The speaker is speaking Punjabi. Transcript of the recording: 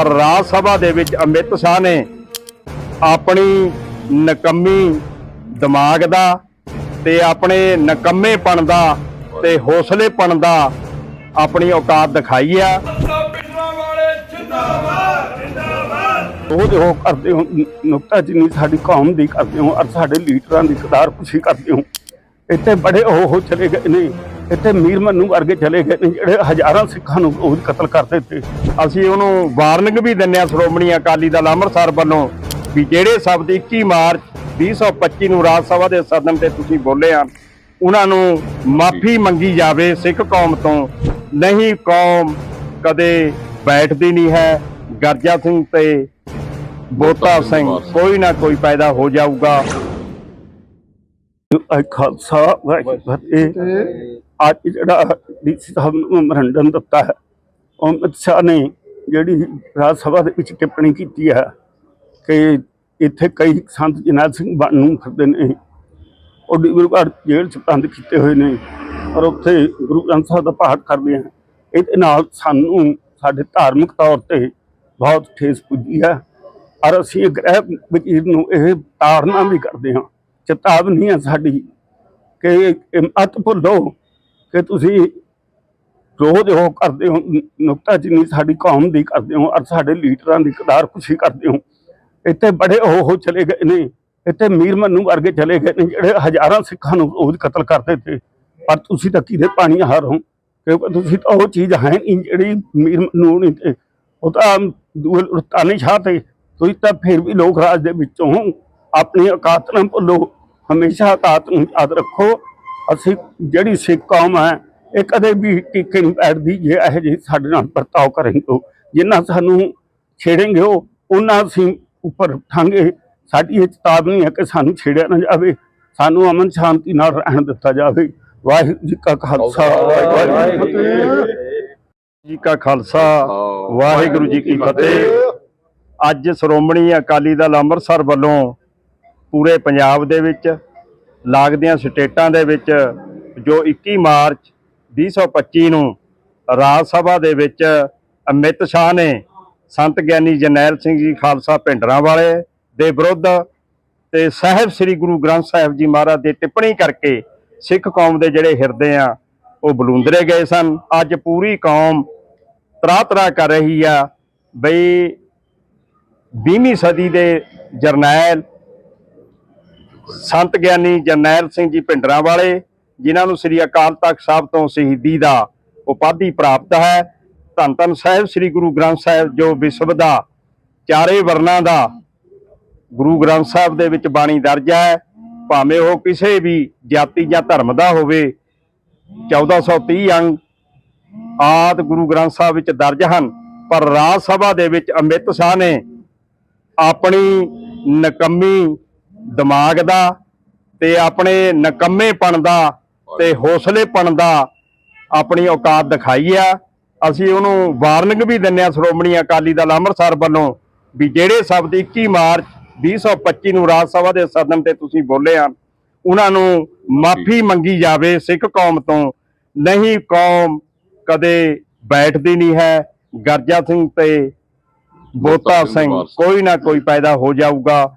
ਪਰ ਰਾਜ ਸਭਾ ਦੇ ਵਿੱਚ ਅਮਿਤ ਸ਼ਾਹ ਨੇ ਆਪਣੀ ਨਕੰਮੀ ਦਿਮਾਗ ਦਾ ਤੇ ਆਪਣੇ ਨਕੰਮੇਪਣ ਦਾ ਤੇ ਹੌਸਲੇਪਣ ਦਾ ਆਪਣੀ ਔਕਾਤ ਦਿਖਾਈ ਆ। ਪਿੰਡਾਂ ਵਾਲੇ ਉਹ ਕਰਦੇ ਹੋ, ਨੁਕਤਾ ਜਿੰਨੀ ਸਾਡੀ ਕੌਮ ਦੀ ਕਰਦੇ ਹੋ ਔਰ ਸਾਡੇ ਲੀਡਰਾਂ ਦੀ ਕਦਾਰ ਖੁਸ਼ੀ ਕਰਦੇ ਹੋ। ਇੱਥੇ ਬੜੇ ਉਹ ਹੋ ਚਲੇ ਗਏ ਨੇ। ਇੱਥੇ ਮੀਰ ਮੰਨੂ ਵਰਗੇ ਚਲੇ ਗਏ ਨੇ ਜਿਹੜੇ ਹਜ਼ਾਰਾਂ ਸਿੱਖਾਂ ਨੂੰ ਉਹ ਕਤਲ ਕਰ ਦਿੱਤੇ। ਅਸੀਂ ਉਹਨੂੰ ਵਾਰਨਿੰਗ ਵੀ ਦਿੰਨੇ ਆ ਸ਼੍ਰੋਮਣੀ ਅਕਾਲੀ ਦਲ ਅੰਮ੍ਰਿਤਸਰ ਵੱਲੋਂ ਵੀ ਜਿਹੜੇ ਸ਼ਬਦ 21 ਮਾਰਚ 2025 ਨੂੰ ਰਾਜ ਸਭਾ ਦੇ ਸਦਨ ਤੇ ਤੁਸੀਂ ਬੋਲੇ ਆ ਉਹਨਾਂ ਨੂੰ ਮਾਫੀ ਮੰਗੀ ਜਾਵੇ ਸਿੱਖ ਕੌਮ ਤੋਂ। ਨਹੀਂ ਕੌਮ ਕਦੇ ਬੈਠਦੀ ਨਹੀਂ ਹੈ। ਗਰਜਾ ਸਿੰਘ ਤੇ ਬੋਤਾ ਸਿੰਘ ਕੋਈ ਨਾ ਕੋਈ ਪੈਦਾ ਹੋ ਜਾਊਗਾ। ਖਾਲਸਾ ਵਾਹਿਗੁਰੂ ਅੱਜ ਜਿਹੜਾ ਡੀਸੀ ਸਾਹਿਬ ਨੂੰ ਮੈਮੋਰੰਡਮ ਦਿੱਤਾ ਹੈ, ਉਹ ਅਮਿਤ ਸ਼ਾਹ ਨੇ ਜਿਹੜੀ ਰਾਜ ਸਭਾ ਦੇ ਵਿੱਚ ਟਿੱਪਣੀ ਕੀਤੀ ਹੈ ਕਿ ਇੱਥੇ ਕਈ ਸੰਤ ਜਨਰਲ ਸਿੰਘ ਬਣ ਨੂੰ ਫਿਰਦੇ ਨੇ। ਉਹ ਡਿਬਰੂਗੜ੍ਹ ਜੇਲ੍ਹ ਚ ਬੰਦ ਕੀਤੇ ਹੋਏ ਨੇ ਔਰ ਉੱਥੇ ਗੁਰੂ ਗ੍ਰੰਥ ਸਾਹਿਬ ਦਾ ਪਾਠ ਕਰਦੇ ਆ। ਇਹਦੇ ਨਾਲ ਸਾਨੂੰ ਸਾਡੇ ਧਾਰਮਿਕ ਤੌਰ ਤੇ ਬਹੁਤ ਠੇਸ ਪੁੱਜੀ ਹੈ। ਔਰ ਅਸੀਂ ਗ੍ਰਹਿ ਵਜ਼ੀਰ ਨੂੰ ਇਹ ਤਾੜਨਾ ਵੀ ਕਰਦੇ ਹਾਂ। ਚੇਤਾਵਨੀ ਹੈ ਸਾਡੀ ਕਿ ਇਹ ਮਤ ਭੁੱਲੋ ਕਿ ਤੁਸੀਂ ਰੋਜ਼ ਉਹ ਕਰਦੇ ਹੋ ਨੁਕਤਾ ਜਿੰਨੀ ਸਾਡੀ ਕੌਮ ਦੀ ਕਰਦੇ ਹੋ ਔਰ ਸਾਡੇ ਲੀਡਰਾਂ ਦੀ ਕਦਾਰ ਖੁਸ਼ੀ ਕਰਦੇ ਹੋ। ਇੱਥੇ ਬੜੇ ਉਹ ਹੋ ਚਲੇ ਗਏ ਨੇ, ਇੱਥੇ ਮੀਰ ਮੰਨੂ ਵਰਗੇ ਚਲੇ ਗਏ ਨੇ ਜਿਹੜੇ ਹਜ਼ਾਰਾਂ ਸਿੱਖਾਂ ਨੂੰ ਰੋਜ਼ ਕਤਲ ਕਰਦੇ ਤੇ, ਪਰ ਤੁਸੀਂ ਤਾਂ ਕਿਹਦੇ ਪਾਣੀ ਹਾਰ ਹੋ? ਕਿਉਂਕਿ ਤੁਸੀਂ ਤਾਂ ਉਹ ਚੀਜ਼ ਹੈ ਨਹੀਂ ਜਿਹੜੀ ਮੀਰ ਮੰਨੂ ਨਹੀਂ ਤੇ, ਉਹ ਤਾਂ ਦੂਏ ਉਸਤਾਨੀ ਸ਼ਾਹ ਤੇ, ਤੁਸੀਂ ਤਾਂ ਫਿਰ ਵੀ ਲੋਕ ਰਾਜ ਦੇ ਵਿੱਚੋਂ ਆਪਣੀ ਔਕਾਤ ਨਾ ਭੁੱਲੋ, ਹਮੇਸ਼ਾ ਔਕਾਤ ਨੂੰ ਯਾਦ ਰੱਖੋ। ਅਸੀਂ ਜਿਹੜੀ ਸਿੱਖ ਕੌਮ ਹੈ, ਇਹ ਕਦੇ ਵੀ ਟਿੱਕੇ ਨਹੀਂ ਬੈਠਦੀ ਜੇ ਇਹੋ ਜਿਹੇ ਸਾਡੇ ਨਾਲ ਵਰਤਾਓ ਕਰਨਗੇ ਜਿੰਨਾ ਸਾਨੂੰ ਛੇੜेंगे ਉਹ ਉਹਨਾਂ ਅਸੀਂ ਉੱਪਰ ਉਠਾਂਗੇ। ਸਾਡੀ ਇਹ ਚੇਤਾਵਨੀ ਹੈ ਕਿ ਸਾਨੂੰ ਛੇੜਿਆ ਨਾ ਜਾਵੇ। ਸਾਨੂੰ ਅਮਨ ਸ਼ਾਂਤੀ ਨਾਲ ਰਹਿਣ ਦਿੱਤਾ ਜਾਵੇ। ਵਾਹਿਗੁਰੂ ਜੀ ਕਾ ਖਾਲਸਾ, ਵਾਹਿਗੁਰੂ ਜੀ ਕੀ ਫਤਿਹ। ਜੀ ਕਾ ਖਾਲਸਾ, ਵਾਹਿਗੁਰੂ ਜੀ ਕੀ ਫਤਿਹ। ਅੱਜ ਸ਼੍ਰੋਮਣੀ ਅਕਾਲੀ ਦਲ ਅੰਮ੍ਰਿਤਸਰ ਵੱਲੋਂ ਪੂਰੇ ਪੰਜਾਬ ਦੇ ਵਿੱਚ ਲੱਗਦੀਆਂ ਸਟੇਟਾਂ ਦੇ ਵਿੱਚ ਜੋ 21 ਮਾਰਚ 2025 ਨੂੰ ਰਾਜ ਸਭਾ ਦੇ ਵਿੱਚ ਅਮਿਤ ਸ਼ਾਹ ਨੇ ਸੰਤ ਗਿਆਨੀ ਜਰਨੈਲ ਸਿੰਘ ਜੀ ਖਾਲਸਾ ਭਿੰਡਰਾਂ ਵਾਲੇ ਦੇ ਵਿਰੁੱਧ ਤੇ ਸਾਹਿਬ ਸ੍ਰੀ ਗੁਰੂ ਗ੍ਰੰਥ ਸਾਹਿਬ ਜੀ ਮਹਾਰਾਜ ਦੀ ਟਿੱਪਣੀ ਕਰਕੇ ਸਿੱਖ ਕੌਮ ਦੇ ਜਿਹੜੇ ਹਿਰਦੇ ਆ, ਉਹ ਬਲੂੰਦਰੇ ਗਏ ਸਨ। ਅੱਜ ਪੂਰੀ ਕੌਮ ਤਰਾ ਤਰਾ ਕਰ ਰਹੀ ਆ ਬਈ 20ਵੀਂ ਸਦੀ ਦੇ ਜਰਨੈਲ ਸੰਤ ਗਿਆਨੀ ਜਰਨੈਲ ਸਿੰਘ ਜੀ ਭਿੰਡਰਾਂ ਵਾਲੇ, ਜਿਨ੍ਹਾਂ ਨੂੰ ਸ੍ਰੀ ਅਕਾਲ ਤਖਤ ਸਾਹਿਬ ਤੋਂ ਸ਼ਹੀਦੀ ਦਾ ਉਪਾਧੀ ਪ੍ਰਾਪਤ ਹੈ, ਧੰਨ ਧੰਨ ਸਾਹਿਬ, ਸ੍ਰੀ ਗੁਰੂ ਗ੍ਰੰਥ ਸਾਹਿਬ ਜੋ ਵਿਸ਼ਵ ਦਾ ਚਾਰੇ ਵਰਨਾਂ ਦਾ ਗੁਰੂ ਗ੍ਰੰਥ ਸਾਹਿਬ ਦੇ ਵਿੱਚ ਬਾਣੀ ਦਰਜ ਹੈ, ਭਾਵੇਂ ਉਹ ਕਿਸੇ ਵੀ ਜਾਤੀ ਜਾਂ ਧਰਮ ਦਾ ਹੋਵੇ 1430 ਅੰਗ ਆਦ ਗੁਰੂ ਗ੍ਰੰਥ ਸਾਹਿਬ ਵਿੱਚ ਦਰਜ ਹਨ, ਪਰ ਰਾਜ ਸਭਾ ਦੇ ਵਿੱਚ ਅਮਿਤ ਸ਼ਾਹ ਨੇ ਆਪਣੀ ਨਕੰਮੀ ਦਿਮਾਗ ਦਾ ਤੇ ਆਪਣੇ ਨਕੰਮੇਪਣ ਦਾ ਤੇ ਹੌਸਲੇਪਣ ਦਾ ਆਪਣੀ ਔਕਾਤ ਦਿਖਾਈ ਆ। ਅਸੀਂ ਉਹਨੂੰ ਵਾਰਨਿੰਗ ਵੀ ਦਿੰਨੇ ਆ ਸ਼੍ਰੋਮਣੀ ਅਕਾਲੀ ਦਲ ਅੰਮ੍ਰਿਤਸਰ ਵੱਲੋਂ ਵੀ ਜਿਹੜੇ ਸ਼ਬਦ 21 ਮਾਰਚ 2025 ਨੂੰ ਰਾਜ ਸਭਾ ਦੇ ਸਦਨ ਤੇ ਤੁਸੀਂ ਬੋਲੇ ਆ ਉਹਨਾਂ ਨੂੰ ਮਾਫੀ ਮੰਗੀ ਜਾਵੇ ਸਿੱਖ ਕੌਮ ਤੋਂ। ਨਹੀਂ ਕੌਮ ਕਦੇ ਬੈਠਦੀ ਨਹੀਂ ਹੈ। ਗਰਜਾ ਸਿੰਘ ਤੇ ਬੋਤਾ ਸਿੰਘ ਕੋਈ ਨਾ ਕੋਈ ਪੈਦਾ ਹੋ ਜਾਊਗਾ।